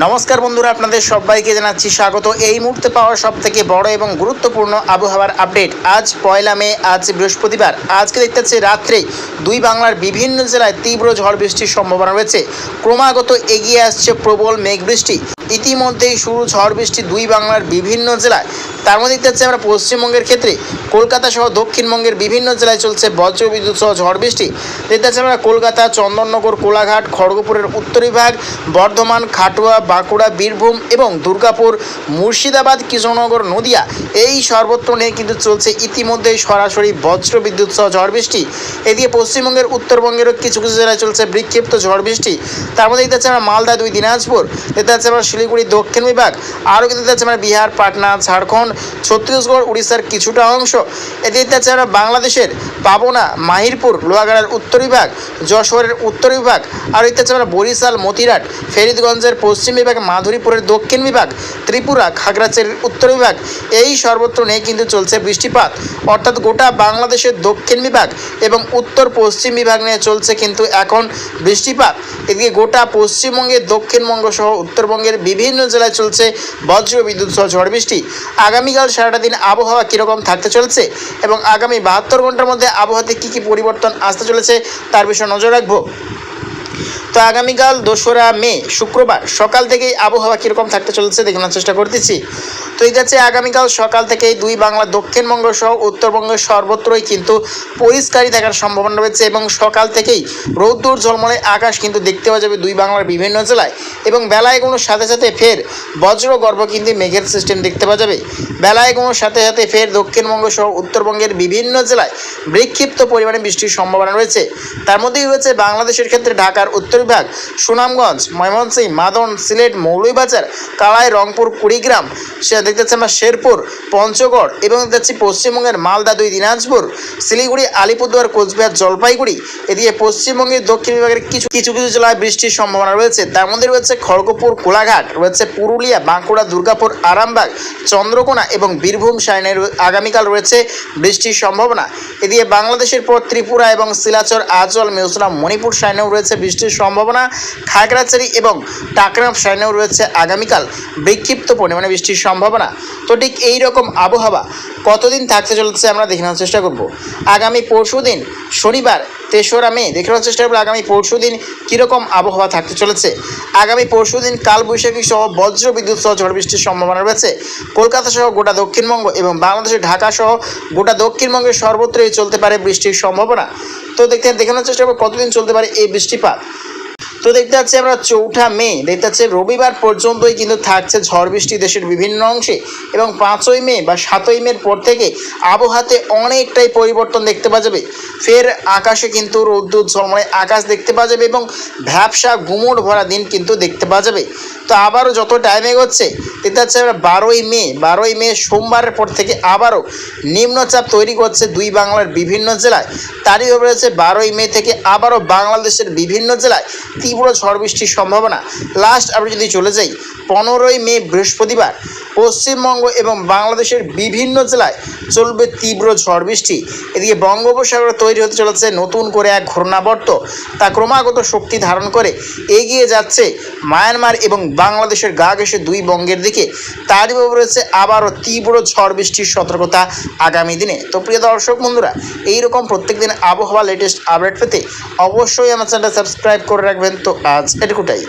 নমস্কার বন্ধুরা, আপনাদের সবাইকে জানাচ্ছি স্বাগত। এই মুহূর্তে পাওয়া সব থেকে বড় এবং গুরুত্বপূর্ণ আবহাওয়ার আপডেট আজ পয়লা মে, আজ বৃহস্পতিবার। আজকে দেখতে পাচ্ছি রাত্রে দুই বাংলার বিভিন্ন জেলায় তীব্র ঝড় বৃষ্টির সম্ভাবনা রয়েছে। ক্রমাগত এগিয়ে আসছে প্রবল মেঘ বৃষ্টি। ইতিমধ্যেই শুরু ঝড় বৃষ্টি দুই বাংলার বিভিন্ন জেলায়। তার মধ্যে দেখতে পাচ্ছি আমরা পশ্চিমবঙ্গের ক্ষেত্রে। কলকাতা সহ দক্ষিণবঙ্গের বিভিন্ন জেলায় চলছে বজ্রবিদ্যুৎ সহ ঝড় বৃষ্টি। দেখতে পাচ্ছি আমরা কলকাতা, চন্দননগর, কোলাঘাট, খড়গপুরের উত্তর বিভাগ, বর্ধমান, খাটুয়া বাঁকুড়া, বীরভূম এবং দুর্গাপুর, মুর্শিদাবাদ কৃষ্ণনগর নদিয়া এই সর্বত্র নিয়ে কিন্তু চলছে ইতিমধ্যেই সরাসরি বজ্র বিদ্যুৎ সহ ঝড় বৃষ্টি। এদিকে পশ্চিমবঙ্গের উত্তরবঙ্গেরও কিছু কিছু জেলায় চলছে বিক্ষিপ্ত ঝড় বৃষ্টি। তার মধ্যে দেখতে আমরা মালদা দুই, দিনাজপুর। দেখতে পাচ্ছি আমরা শিলিগুড়ি, দক্ষিণ বিভাগ। আরও কিন্তু দেখতে আমরা বিহার, পাটনা, ঝাড়খণ্ড, ছত্তিশগড়, উড়িষ্যার কিছুটা অংশ। এতে দেখতে আমরা বাংলাদেশের পাবনা, মাহিরপুর, লোহাগাড়ার উত্তর বিভাগ যশোরের উত্তর বিভাগ আর পাচ্ছি বরিশাল, মতিরাট, ফেরিদগঞ্জের পশ্চিম বিভাগ, মাধুরীপুরের দক্ষিণ বিভাগ, ত্রিপুরা, খাগড়াছড়ির উত্তর বিভাগ এই সর্বত্র নিয়ে কিন্তু চলছে বৃষ্টিপাত। অর্থাৎ গোটা বাংলাদেশের দক্ষিণ বিভাগ এবং উত্তর পশ্চিম বিভাগ নিয়ে চলছে কিন্তু এখন বৃষ্টিপাত। এদিকে গোটা পশ্চিমবঙ্গের দক্ষিণবঙ্গ সহ উত্তরবঙ্গের বিভিন্ন জেলায় চলছে বজ্র বিদ্যুৎ সহ ঝড় বৃষ্টি। আগামীকাল সারাটা দিন আবহাওয়া কীরকম থাকতে চলছে এবং আগামী বাহাত্তর ঘণ্টার মধ্যে আবহাওয়াতে কী কী পরিবর্তন আসতে চলেছে তার বিষয়ে নজর রাখব। তো আগামীকাল দোসরা মে, শুক্রবার, সকাল থেকেই আবহাওয়া কীরকম থাকতে চলেছে দেখানোর চেষ্টা করতেছি। তো এই যাচ্ছে আগামীকাল সকাল থেকেই দুই বাংলা দক্ষিণবঙ্গ সহ উত্তরবঙ্গের সর্বত্রই কিন্তু পরিষ্কারই থাকার সম্ভাবনা রয়েছে এবং সকাল থেকেই রৌদ্র ঝলমলে আকাশ কিন্তু দেখতে পাওয়া যাবে দুই বাংলার বিভিন্ন জেলায় এবং বেলায় কোনো সাথে সাথে ফের বজ্র গর্ভ কিন্তু মেঘের সিস্টেম দেখতে পাওয়া যাবে। বেলায় কোনো সাথে সাথে ফের দক্ষিণবঙ্গ সহ উত্তরবঙ্গের বিভিন্ন জেলায় বিক্ষিপ্ত পরিমাণে বৃষ্টির সম্ভাবনা রয়েছে। তার মধ্যেই রয়েছে বাংলাদেশের ক্ষেত্রে ঢাকার উত্তর বিভাগ সুনামগঞ্জ, ময়মনসিংহ, মাদন, সিলেট, মৌলভীবাজার, কালাই, রংপুর, কুড়িগ্রাম। সে দেখতে আমরা শেরপুর, পঞ্চগড় এবং দেখতে পশ্চিমবঙ্গের মালদা দুই, দিনাজপুর, শিলিগুড়ি, আলিপুরদুয়ার, কোচবিহার, জলপাইগুড়ি। এদিকে পশ্চিমবঙ্গের দক্ষিণ বিভাগের কিছু কিছু কিছু জেলায় বৃষ্টির সম্ভাবনা রয়েছে। তার মধ্যে রয়েছে খড়গপুর, কোলাঘাট, রয়েছে পুরুলিয়া, বাঁকুড়া, দুর্গাপুর, আরামবাগ, চন্দ্রকোনা এবং বীরভূম সাইনের আগামীকাল রয়েছে বৃষ্টির সম্ভাবনা। এদিকে বাংলাদেশের পর ত্রিপুরা এবং শিলাচর আজল মিজোরাম মণিপুর সাইনেও রয়েছে বৃষ্টির সম্ভাবনা খাগড়াছড়ি এবং টাকরাম সাইনেও রয়েছে আগামীকাল বিক্ষিপ্ত পরিমাণে বৃষ্টির সম্ভাবনা। তো ঠিক এই রকম আবহাওয়া কতদিন থাকতে চলেছে আমরা দেখে নেওয়ার চেষ্টা করব। আগামী পরশু দিন শনিবার তেসরা মে, দেখে নেওয়ার চেষ্টা করব আগামী পরশু দিন কীরকম আবহাওয়া থাকতে চলেছে। আগামী পরশু দিন কালবৈশাখী সহ বজ্র বিদ্যুৎ সহ ঝড় বৃষ্টির সম্ভাবনা রয়েছে। কলকাতা সহ গোটা দক্ষিণবঙ্গ এবং বাংলাদেশের ঢাকা সহ গোটা দক্ষিণবঙ্গের সর্বত্রই চলতে পারে বৃষ্টির সম্ভাবনা। তো দেখতে দেখানোর চেষ্টা করব কতদিন চলতে পারে এই বৃষ্টিপাত। তো দেখতে পাচ্ছি আমরা চৌঠা মে, দেখতে পাচ্ছি রবিবার পর্যন্তই কিন্তু থাকছে ঝড় বৃষ্টি দেশের বিভিন্ন অংশে এবং পাঁচই মে বা সাতই মের পর থেকে আবহাওয়াতে অনেকটাই পরিবর্তন দেখতে পাওয়া যাবে। ফের আকাশে কিন্তু রৌদ্র ঝলমলে আকাশ দেখতে পাওয়া যাবে এবং ভ্যাবসা, গুমোট ভরা দিন কিন্তু দেখতে পাওয়া যাবে। তো আবারও যত টাইম এগোচ্ছে, দেখতে পাচ্ছি আমরা বারোই মে বারোই মে সোমবারের পর থেকে আবারও নিম্নচাপ তৈরি করছে দুই বাংলার বিভিন্ন জেলায়। তারই ওপরে রয়েছে বারোই মে থেকে আবারও বাংলাদেশের বিভিন্ন জেলায় তীব্র ঝড় বৃষ্টির সম্ভাবনা। লাস্ট আমরা যদি চলে যাই, পনেরোই মে বৃহস্পতিবার পশ্চিমবঙ্গ এবং বাংলাদেশের বিভিন্ন জেলায় চলবে তীব্র ঝড় বৃষ্টি এদিকে বঙ্গোপসাগরে তৈরি হতে চলেছে নতুন করে এক ঘূর্ণাবর্ত। তা ক্রমাগত শক্তি ধারণ করে এগিয়ে যাচ্ছে মায়ানমার এবং বাংলাদেশের গা ঘেসে দুই বঙ্গের দিকে। তারই রয়েছে আবারও তীব্র ঝড় বৃষ্টির সতর্কতা আগামী দিনে। তো প্রিয় দর্শক বন্ধুরা, এইরকম প্রত্যেক দিন আবহাওয়া লেটেস্ট আপডেট পেতে অবশ্যই আমার চ্যানেলটা সাবস্ক্রাইব করে রাখবেন। তো আজ এটুকুটাই।